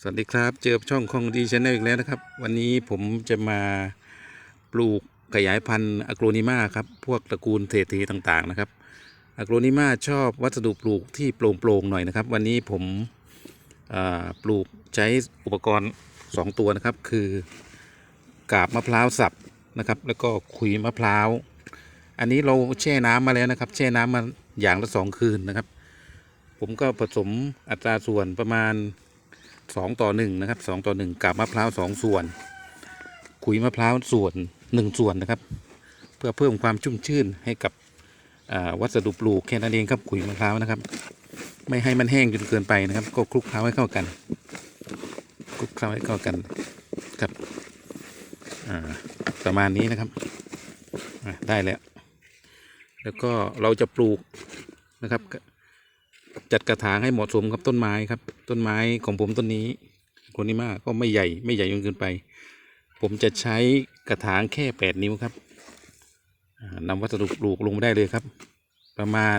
สวัสดีครับ เจอกับช่องคองดีชแนลอีกแล้วนะครับ วันนี้ผมจะมาปลูกขยายพันธุ์อะโกรนิมาครับ พวกตระกูลเศรษฐีต่างๆนะครับอะโกรนิมาชอบวัสดุปลูกที่โปร่งๆหน่อยนะครับ วันนี้ผมปลูกใช้อุปกรณ์ 2 ตัวนะครับ คือกาบมะพร้าวสับนะครับ แล้วก็ขุยมะพร้าว อันนี้เราแช่น้ำมาแล้วนะครับ แช่น้ำมาอย่างละสองคืนนะครับ ผมก็ผสมอัตราส่วนประมาณ สองต่อหนึ่งนะครับสองต่อหนึ่งกับมะพร้าวสองส่วน ขุยมะพร้าวส่วนหนึ่งส่วนนะครับ เพื่อเพิ่มความชุ่มชื่นให้กับวัสดุปลูกแค่นั้นเองครับขุยมะพร้าวนะครับ ไม่ให้มันแห้งจนเกินไปนะครับ ก็คลุกเคล้าให้เข้ากันคลุกเคล้าให้เข้ากันครับประมาณนี้นะครับได้แล้ว แล้วก็เราจะปลูกนะครับ จัดกระถางให้เหมาะสมกับต้นไม้ครับ ต้นไม้ของผมต้นนี้คนนี้มากก็ไม่ใหญ่ไม่ใหญ่จนเกินไป ผมจะใช้กระถางแค่แปดนิ้วครับอ่านำวัสดุปลูกลงไปได้เลยครับ ประมาณ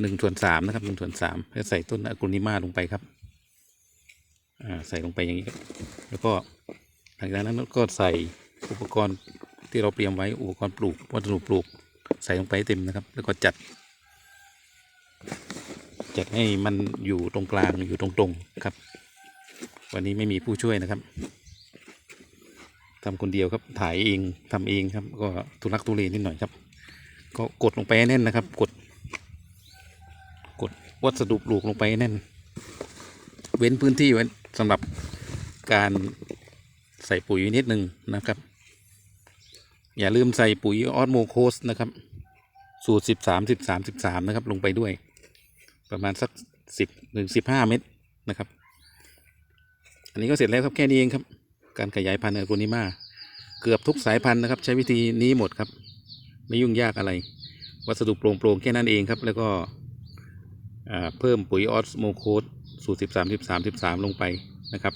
หนึ่งส่วนสามนะครับหนึ่งส่วนสามแล้วใส่ต้นอะกุนิมาลงไปครับใส่ลงไปอย่างนี้ครับแล้วก็หลังจากนั้นก็ใส่อุปกรณ์ที่เราเตรียมไว้อุปกรณ์ปลูกวัสดุปลูก ใส่ลงไปเต็มนะครับ แล้วก็จัด จัดให้มันอยู่ตรงกลางอยู่ตรงๆครับ วันนี้ไม่มีผู้ช่วยนะครับทำคนเดียวครับถ่ายเองทำเองครับ ก็ทุลักทุเลนิดหน่อยครับ ก็กดลงไปแน่นนะครับ กด กดวัสดุปลูกลงไปแน่น เว้นพื้นที่ไว้สำหรับการใส่ปุ๋ยนิดหนึ่งนะครับ อย่าลืมใส่ปุ๋ยออสโมโคสนะครับ สูตรสิบสามสิบสามสิบสามนะครับ ลงไปด้วย ประมาณสักสิบหนึ่งสิบห้าเมตรนะครับ อันนี้ก็เสร็จแล้วครับแค่นี้เองครับ การขยายพันธุ์เอโกนิมาเกือบทุกสายพันธุ์นะครับ ใช้วิธีนี้หมดครับ ไม่ยุ่งยากอะไร วัสดุโปร่งๆแค่นั้นเองครับ แล้วก็เพิ่มปุ๋ยออสโมโคสสูตรสิบสามสิบสามสิบสามลงไปนะครับ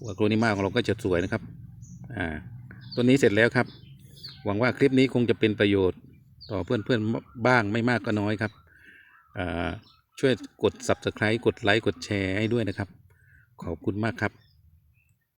เอะโกนิมาของเราก็จะสวยนะครับอ่าตัวนี้เสร็จแล้วครับ หวังว่าคลิปนี้คงจะเป็นประโยชน์ต่อเพื่อนๆบ้างไม่มากก็น้อยครับอ่า ช่วยกด subscribe กดไลค์กดแชร์ให้ด้วยนะครับ ขอบคุณมากครับ